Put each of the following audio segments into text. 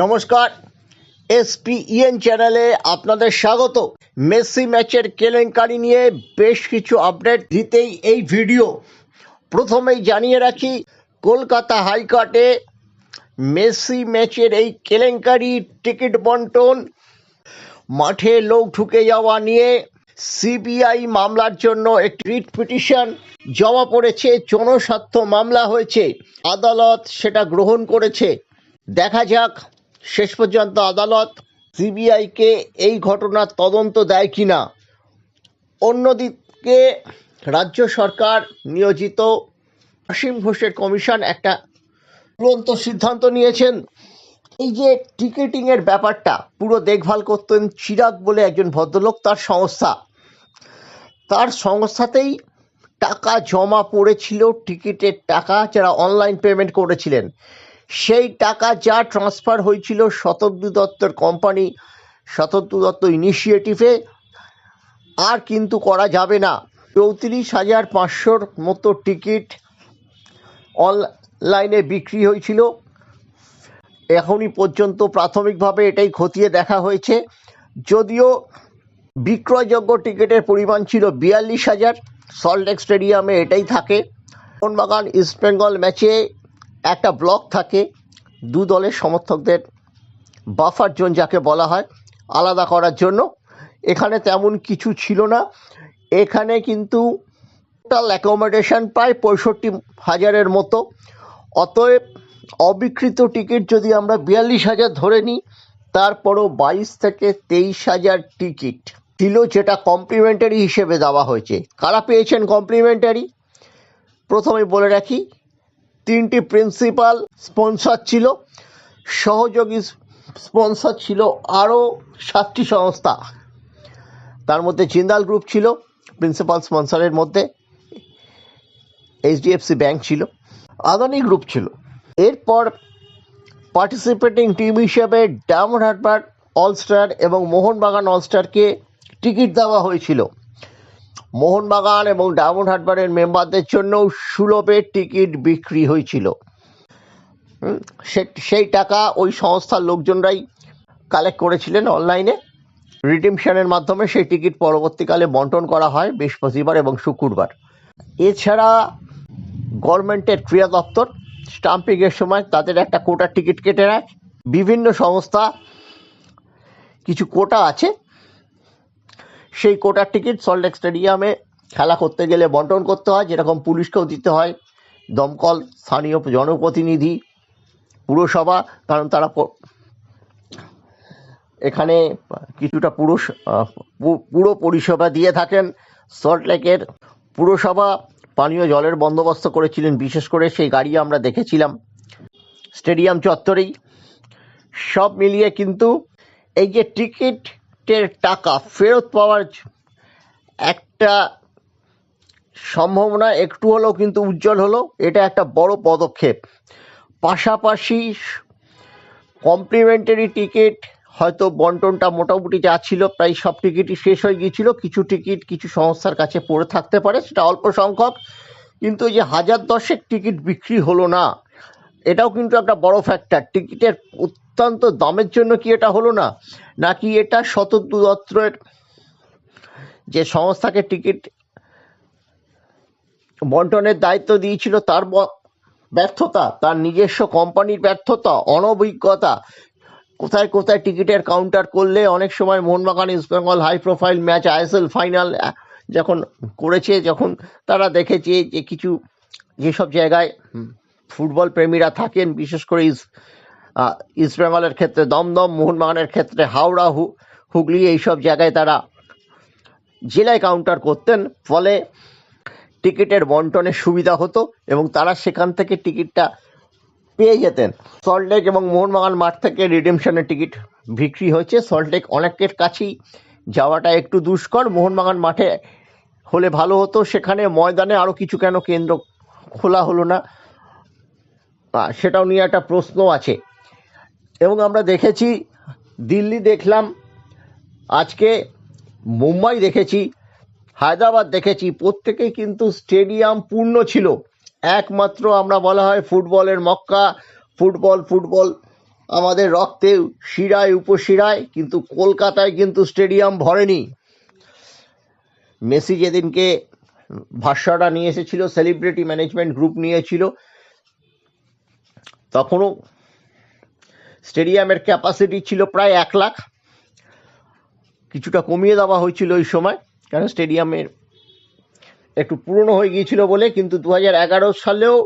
নমস্কার। এসপিইএন চ্যানেলে আপনাদের স্বাগত। মেসি ম্যাচের কেলেঙ্কারি নিয়ে বেশ কিছু আপডেট দিতেই এই ভিডিও প্রথমেই জানিয়ে রাখি, কলকাতা হাইকোর্টে মেসি ম্যাচের এই কেলেঙ্কারি টিকিট বন্টন মাঠে লোক ঢুকে যাওয়া নিয়ে সিবিআই মামলার জন্য একটি রিট পিটিশন জমা পড়েছে, জনস্বার্থ মামলা হয়েছে, আদালত সেটা গ্রহণ করেছে। দেখা যাক শেষ পর্যন্ত আদালত সিবিআইকে এই ঘটনার তদন্ত দেয় কি না অন্যদিকে রাজ্য সরকার নিয়োজিত অসীম ঘোষের কমিশন একটা চূড়ান্ত সিদ্ধান্ত নিয়েছেন। এই যে টিকিটিংয়ের ব্যাপারটা, পুরো দেখভাল করতেন চিরাগ বলে একজন ভদ্রলোক তার সংস্থা। তার সংস্থাতেই টাকা জমা পড়েছিল, টিকিটের টাকা যারা অনলাইন পেমেন্ট করেছিলেন। সেই টাকা যা ট্রান্সফার হয়েছিল শতাব্দী দত্তর কোম্পানি শতাব্দী দত্ত ইনিশিয়েটিভে আর কিন্তু করা যাবে না। চৌত্রিশ হাজার পাঁচশোর মতো টিকিট অনলাইনে বিক্রি হয়েছিল। এখনই পর্যন্ত প্রাথমিকভাবে এটাই খতিয়ে দেখা হয়েছে। যদিও বিক্রয়যোগ্য টিকিটের পরিমাণ ছিল বিয়াল্লিশ হাজার সল্টলেক স্টেডিয়ামে এটাই থাকে। মোহনবাগান ইস্টবেঙ্গল ম্যাচে একটা ব্লক থাকে, দু দলের সমর্থকদের বাফার জোন যাকে বলা হয়, আলাদা করার জন্য। এখানে তেমন কিছু ছিল না। এখানে কিন্তু টোটাল অ্যাকোমোডেশন প্রায় পঁয়ষট্টি হাজারের মতো। অতএব অবিকৃত টিকিট যদি আমরা বিয়াল্লিশ হাজার ধরে নিই, তারপরও বাইশ থেকে তেইশ হাজার টিকিট ছিল যেটা কমপ্লিমেন্টারি হিসেবে দেওয়া হয়েছে। কারা পেয়েছেন কমপ্লিমেন্টারি প্রথমে বলে রাখি তিনটি প্রিন্সিপাল স্পন্সর ছিল, সহযোগী স্পন্সর ছিল আরও সাতটি সংস্থা। তার মধ্যে জিন্দাল গ্রুপ ছিল প্রিন্সিপাল স্পন্সরের মধ্যে এইচডিএফসি ব্যাংক ছিল, আদানি গ্রুপ ছিল। এরপর পার্টিসিপেটিং টিম হিসেবে ডায়মন্ড হারবার অলস্টার এবং মোহনবাগান অলস্টারকে টিকিট দেওয়া হয়েছিল। মোহনবাগান এবং ডায়মন্ড হারবারের মেম্বারদের জন্যও সুলভে টিকিট বিক্রি হয়েছিল। সেই টাকা ওই সংস্থার লোকজনরাই কালেক্ট করেছিলেন অনলাইনে রিডিমশনের মাধ্যমে সেই টিকিট পরবর্তীকালে বন্টন করা হয় বৃহস্পতিবার এবং শুক্রবার। এছাড়া গভর্নমেন্টের ক্রিয়া দপ্তর স্টাম্পিংয়ের সময় তাদের একটা কোটার টিকিট কেটে নেয়। বিভিন্ন সংস্থা কিছু কোটা আছে সেই কোটার টিকিট সল্টলেক স্টেডিয়ামে খেলা করতে গেলে বন্টন করতে হয়, যেরকম পুলিশকেও দিতে হয়। দমকল, স্থানীয় জনপ্রতিনিধি, পুরসভা, কারণ তারা এখানে কিছুটা পুরুষ পুরো পরিষেবা দিয়ে থাকেন। সল্টলেকের পুরসভা পানীয় জলের বন্দোবস্ত করেছিলেন, বিশেষ করে সেই গাড়ি আমরা দেখেছিলাম। স্টেডিয়াম চত্বরেই। সব মিলিয়ে কিন্তু এই যে টিকিটের টাকা ফেরত পাওয়ার একটা সম্ভাবনা একটু হলেও কিন্তু উজ্জ্বল হলো, এটা একটা বড় পদক্ষেপ। পাশাপাশি কমপ্লিমেন্টারি টিকিট হয়তো বন্টনটা মোটামুটি যা ছিল প্রায় সব টিকিটই শেষ হয়ে গিয়েছিল, কিছু টিকিট কিছু সংস্থার কাছে পড়ে থাকতে পারে, সেটা অল্প সংখ্যক, কিন্তু যে হাজার দশেক টিকিট বিক্রি হলো না, এটাও কিন্তু একটা বড় ফ্যাক্টর টিকিটের অত্যন্ত দামের জন্য কি এটা হলো না? নাকি এটা দত্তের যে সংস্থাকে টিকিট বন্টনের দায়িত্ব দিয়েছিল তার ব্যর্থতা, তার নিজস্ব কোম্পানির ব্যর্থতা, অনভিজ্ঞতা, কোথায় কোথায় টিকিটের কাউন্টার করলে অনেক সময় Mohun Bagan, East Bengal high profile match, ISL final যখন করেছে, যখন তারা দেখেছে যে কিছু, যেসব জায়গায় ফুটবল প্রেমীরা থাকেন, বিশেষ করে ইস্ট বেঙ্গলের ক্ষেত্রে দমদম, মোহনবাগানের ক্ষেত্রে হাওড়া হুগলি এইসব জায়গায় তারা জেলায় কাউন্টার করতেন। ফলে টিকিটের বন্টনের সুবিধা হতো এবং তারা সেখান থেকে টিকিটটা পেয়ে যেতেন। সল্টলেক এবং মোহনবাগান মাঠ থেকে রিডেমশনের টিকিট বিক্রি হয়েছে। সল্টলেক অনেকের কাছেই যাওয়াটা একটু দুষ্কর। মোহনবাগান মাঠে হলে ভালো হতো। সেখানে ময়দানে আরও কিছু কেন কেন্দ্র খোলা হলো না? সেটাও নিয়ে একটা প্রশ্ন আছে। এবং আমরা দেখেছি, দিল্লি দেখলাম, আজকে মুম্বাই দেখেছি, হায়দ্রাবাদ দেখেছি, প্রত্যেকেই কিন্তু স্টেডিয়াম পূর্ণ ছিল। একমাত্র আমরা বলা হয় ফুটবলের মক্কা, ফুটবল ফুটবল, আমাদের রক্তে শিরায়, উপশিরায়, কিন্তু কলকাতায় কিন্তু স্টেডিয়াম ভরেনি। মেসি যেদিনকে ভাষ্যটা নিয়ে এসেছিল, সেলিব্রিটি ম্যানেজমেন্ট গ্রুপ নিয়েছিল, তখনও স্টেডিয়ামের ক্যাপাসিটি ছিল প্রায় এক লাখ। কিছুটা কমিয়ে দেওয়া হয়েছিল ওই সময় কারণ স্টেডিয়ামের একটু পুরনো হয়ে গিয়েছিল বলে, কিন্তু দু হাজার এগারো সালেও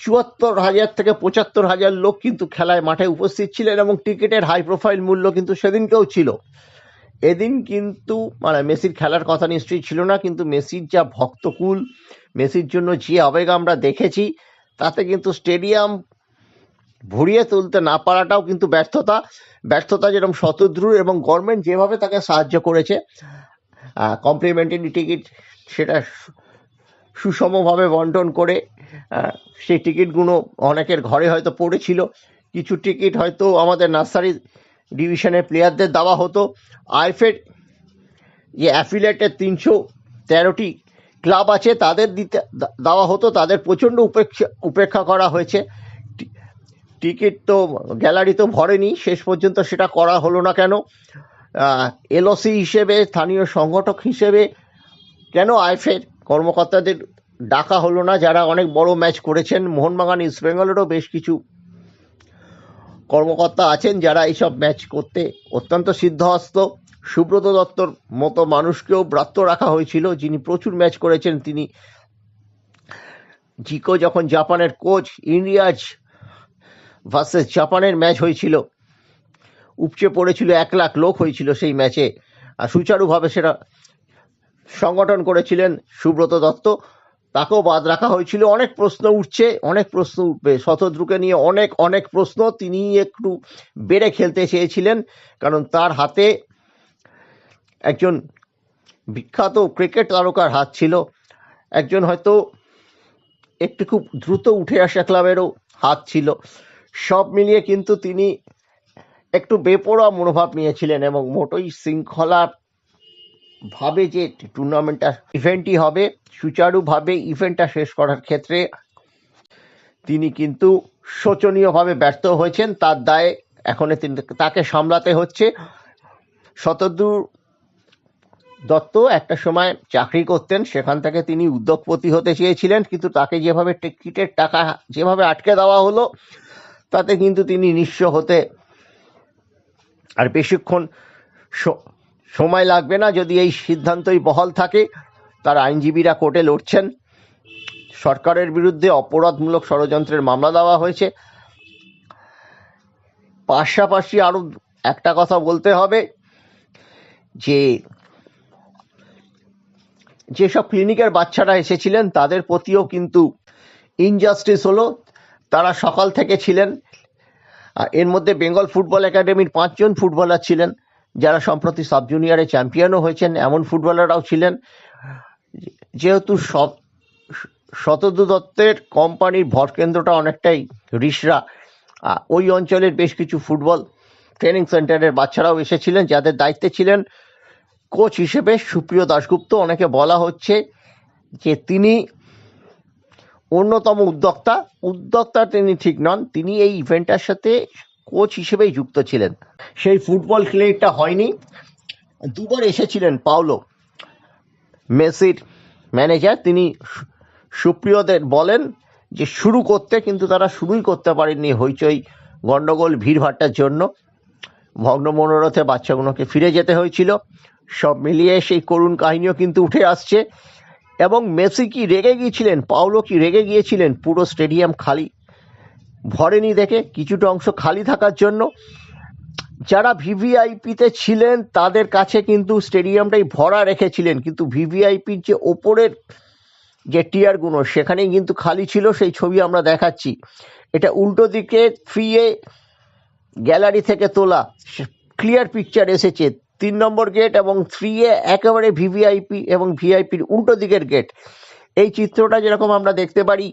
চুয়াত্তর হাজার থেকে পঁচাত্তর হাজার লোক কিন্তু খেলায় মাঠে উপস্থিত ছিলেন এবং টিকিটের হাই প্রোফাইল মূল্য কিন্তু সেদিনকেও ছিল। এদিন কিন্তু মানে মেসির খেলার কথা নিশ্চয়ই ছিল না, কিন্তু মেসির যা ভক্তকুল, মেসির জন্য যে আবেগ আমরা দেখেছি, তাতে কিন্তু স্টেডিয়াম ভরিয়ে তুলতে না পারাটাও কিন্তু ব্যর্থতা। ব্যর্থতা যেরকম শতদ্রুর এবং গভর্নমেন্ট যেভাবে তাকে সাহায্য করেছে কমপ্লিমেন্টারি টিকিট সেটা সুষমভাবে বন্টন করে সেই টিকিটগুলো অনেকের ঘরে হয়তো পড়েছিল। কিছু টিকিট হয়তো আমাদের নার্সারি ডিভিশনের প্লেয়ারদের দেওয়া হতো। আইফের যে অ্যাফিলেটের তিনশো তেরোটি ক্লাব আছে, তাদের দিতে দেওয়া হতো। তাদের প্রচণ্ড উপেক্ষা উপেক্ষা করা হয়েছে। টিকিট তো, গ্যালারি তো ভরেনি, শেষ পর্যন্ত সেটা করা হলো না কেন? এলওসি হিসেবে, স্থানীয় সংগঠক হিসেবে কেন আইফের কর্মকর্তাদের ডাকা হলো না? যারা অনেক বড় ম্যাচ করেছেন, মোহনবাগান, ইস্ট বেঙ্গলেরও বেশ কিছু কর্মকর্তা আছেন যারা এইসব ম্যাচ করতে অত্যন্ত সিদ্ধহস্ত। সুব্রত দত্তর মতো মানুষকেও ব্রাত্য রাখা হয়েছিল, যিনি প্রচুর ম্যাচ করেছেন। তিনি জিকো যখন জাপানের কোচ ইন্ডিয়াজ ভার্সেস জাপানের ম্যাচ হয়েছিল। উপচে পড়েছিল এক লাখ লোক হয়েছিল সেই ম্যাচে। আর সুচারুভাবে সেটা সংগঠন করেছিলেন সুব্রত দত্ত। তাকেও বাদ রাখা হয়েছিল। অনেক প্রশ্ন উঠছে, অনেক প্রশ্ন উঠবে। শতদ্রুকে নিয়ে অনেক অনেক প্রশ্ন তিনি একটু বেড়ে খেলতে চেয়েছিলেন, কারণ তার হাতে একজন বিখ্যাত ক্রিকেট তারকার হাত ছিল। একজন হয়তো একটু খুব দ্রুত উঠে আসা ক্লাবেরও হাত ছিল। সব মিলিয়ে কিন্তু তিনি একটু বেপরোয়া মনোভাব নিয়েছিলেন এবং মোটই শৃঙ্খলা ভাবে যে টুর্নামেন্টটা, ইভেন্টই হবে, সুচারুভাবে ইভেন্টটা শেষ করার ক্ষেত্রে তিনি কিন্তু শোচনীয়ভাবে ব্যর্থ হয়েছেন। তার দায়ে এখন তাকে সামলাতে হচ্ছে। শতদূর দত্ত একটা সময় চাকরি করতেন, সেখান থেকে তিনি উদ্যোগপতি হতে চেয়েছিলেন, কিন্তু তাকে যেভাবে টিকিটের টাকা যেভাবে আটকে দেওয়া হলো তাতে কিন্তু তিনি নিঃস্ব হতে আর বেশিক্ষণ সময় লাগবে না যদি এই সিদ্ধান্তই বহাল থাকে। তার আইনজীবীরা কোর্টে লড়ছেন। সরকারের বিরুদ্ধে অপরাধমূলক ষড়যন্ত্রের মামলা দেওয়া হয়েছে। পাশাপাশি আরও একটা কথা বলতে হবে যে, যেসব ক্লিনিকের বাচ্চারা এসেছিলেন তাদের প্রতিও কিন্তু ইনজাস্টিস হলো। তারা সকাল থেকে ছিলেন। এর মধ্যে বেঙ্গল ফুটবল একাডেমির পাঁচজন ফুটবলার ছিলেন, যারা সম্প্রতি সাব জুনিয়রে চ্যাম্পিয়নও হয়েছেন, এমন ফুটবলাররাও ছিলেন। যেহেতু সব শতদু দত্তের কোম্পানির ভর কেন্দ্রটা অনেকটাই রিসরা ওই অঞ্চলের বেশ কিছু ফুটবল ট্রেনিং সেন্টারের বাচ্চারাও এসেছিলেন, যাদের দায়িত্বে ছিলেন কোচ হিসেবে সুপ্রিয় দাশগুপ্ত। অনেকে বলা হচ্ছে যে তিনি অন্যতম উদ্যোক্তা। উদ্যোক্তা তিনি ঠিক নন, তিনি এই ইভেন্টটার সাথে কোচ হিসেবেই যুক্ত ছিলেন। সেই ফুটবল ক্লিনিকটা হয়নি। দুবার এসেছিলেন পাওলো। মেসির ম্যানেজার, তিনি সুপ্রিয়দের বলেন যে শুরু করতে কিন্তু তারা শুরুই করতে পারেননি হইচই গন্ডগোল ভিড়ভাট্টার জন্য। ভগ্ন মনোরথে বাচ্চাগুলোকে ফিরে যেতে হয়েছিল। সব মিলিয়ে সেই করুণ কাহিনীও কিন্তু উঠে আসছে। এবং মেসি কি রেগে গিয়েছিলেন? পাওলো কি রেগে গিয়েছিলেন? পুরো স্টেডিয়াম খালি। ভরেনি দেখে, কিছুটা অংশ খালি থাকার জন্য। যারা ভিভিআইপিতে ছিলেন, তাদের কাছে কিন্তু স্টেডিয়ামটাই ভরা রেখেছিলেন। কিন্তু ভিভিআইপির যে ওপরের যে টিয়ারগুলো সেখানেই কিন্তু খালি ছিল সেই ছবি আমরা দেখাচ্ছি। এটা উল্টো দিকে থ্রি এ গ্যালারি থেকে তোলা। ক্লিয়ার পিকচার এসেছে। তিন নম্বর গেট এবং থ্রি এ একেবারে ভিভিআইপি এবং ভিআইপির উল্টো দিকের গেট এই চিত্রটা যেরকম আমরা দেখতে পারি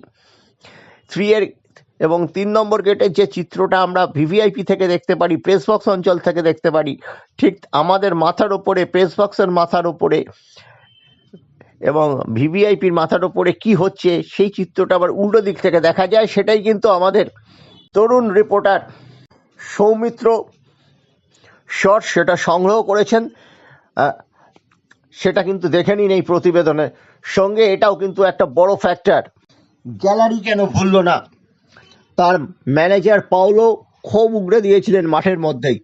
থ্রি এর এবং তিন নম্বর গেটের যে চিত্রটা আমরা ভিভিআইপি থেকে দেখতে পারি প্রেস বক্স অঞ্চল থেকে দেখতে পারি, ঠিক আমাদের মাথার ওপরে প্রেস বক্সের মাথার ওপরে এবং ভিভিআইপির মাথার ওপরে কি হচ্ছে, সেই চিত্রটা আবার উল্টো দিক থেকে দেখা যায়। সেটাই কিন্তু আমাদের তরুণ রিপোর্টার সৌমিত্র শট সেটা সংগ্রহ করেছেন সেটা কিন্তু দেখে নিন এই প্রতিবেদনের সঙ্গে এটাও কিন্তু একটা বড় ফ্যাক্টর গ্যালারি কেন ভুলল না? তার ম্যানেজার পাওলো ক্ষোভ উগড়ে দিয়েছিলেন মাঠের মধ্যেই।